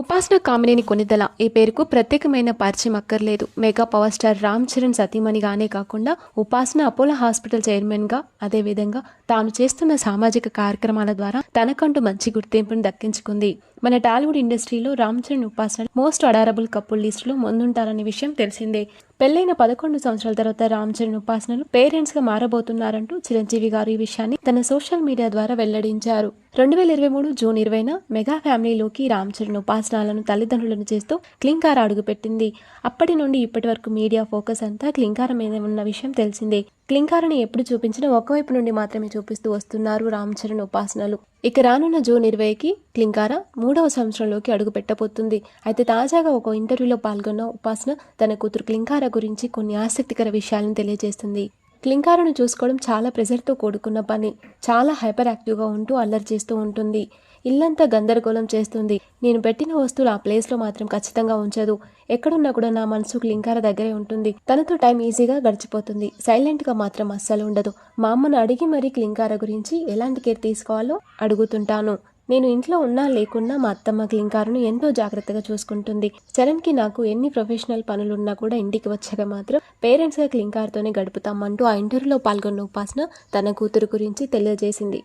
ఉపాసన కామినేని కొనిదల. ఈ పేరుకు ప్రత్యేకమైన పరిచయం అక్కర్లేదు. Mega power star Ram Charan సతీమణిగానే కాకుండా ఉపాసన అపోలో హాస్పిటల్ చైర్మన్గా అదేవిధంగా తాను చేస్తున్న సామాజిక కార్యక్రమాల ద్వారా తనకంటూ మంచి గుర్తింపును దక్కించుకుంది. మన టాలీవుడ్ ఇండస్ట్రీలో రామ్ చరణ్ ఉపాసన మోస్ట్ అడారబుల్ కపుల్ లిస్టులో ముందుంటారనే విషయం తెలిసిందే. పెళ్ళైన పదకొండు సంవత్సరాల తర్వాత రామ్ చరణ్ ఉపాసనలు పేరెంట్స్గా మారబోతున్నారంటూ చిరంజీవి గారు ఈ విషయాన్ని తన సోషల్ మీడియా ద్వారా వెల్లడించారు. రెండు వేల ఇరవై మూడు జూన్ ఇరవైన మెగా ఫ్యామిలీలోకి రామ్ చరణ్ ఉపాసనాలను తల్లిదండ్రులను చేస్తూ క్లింకార అడుగుపెట్టింది. అప్పటి నుండి ఇప్పటి వరకు మీడియా ఫోకస్ అంతా క్లింకార మీద ఉన్న విషయం తెలిసిందే. క్లింకారని ఎప్పుడు చూపించినా ఒకవైపు నుండి మాత్రమే చూపిస్తూ వస్తున్నారు రామ్ చరణ్ ఉపాసనలు. ఇక రానున్న జూన్ ఇరవైకి క్లింకార మూడవ సంవత్సరంలోకి అడుగు పెట్టబోతుంది. అయితే తాజాగా ఒక ఇంటర్వ్యూలో పాల్గొన్న ఉపాసన తన కూతురు క్లింకార గురించి కొన్ని ఆసక్తికర విషయాలను తెలియజేస్తుంది. క్లింకారను చూసుకోవడం చాలా ప్రెజర్తో కూడుకున్న పని. చాలా హైపర్ యాక్టివ్గా ఉంటూ అల్లరి చేస్తూ ఉంటుంది. ఇల్లంతా గందరగోళం చేస్తుంది. నేను పెట్టిన వస్తువులు ఆ ప్లేస్లో మాత్రం ఖచ్చితంగా ఉంచదు. ఎక్కడున్నా కూడా నా మనసు క్లింకార దగ్గరే ఉంటుంది. తనతో టైం ఈజీగా గడిచిపోతుంది. సైలెంట్గా మాత్రం అస్సలు ఉండదు. మా అమ్మను అడిగి మరీ క్లింకార గురించి ఎలాంటి కేర్ తీసుకోవాలో అడుగుతుంటాను. నేను ఇంట్లో ఉన్నా లేకున్నా మా అత్తమ్మ క్లింకారును ఎంతో జాగ్రత్తగా చూసుకుంటుంది. చరణ్కి నాకు ఎన్ని ప్రొఫెషనల్ పనులున్నా కూడా ఇంటికి వచ్చాక మాత్రం పేరెంట్స్గా క్లింకార్తోనే గడుపుతామంటూ ఆ ఇంటర్వ్యూలో పాల్గొన్న ఉపాసన తన కూతురు గురించి తెలియజేసింది.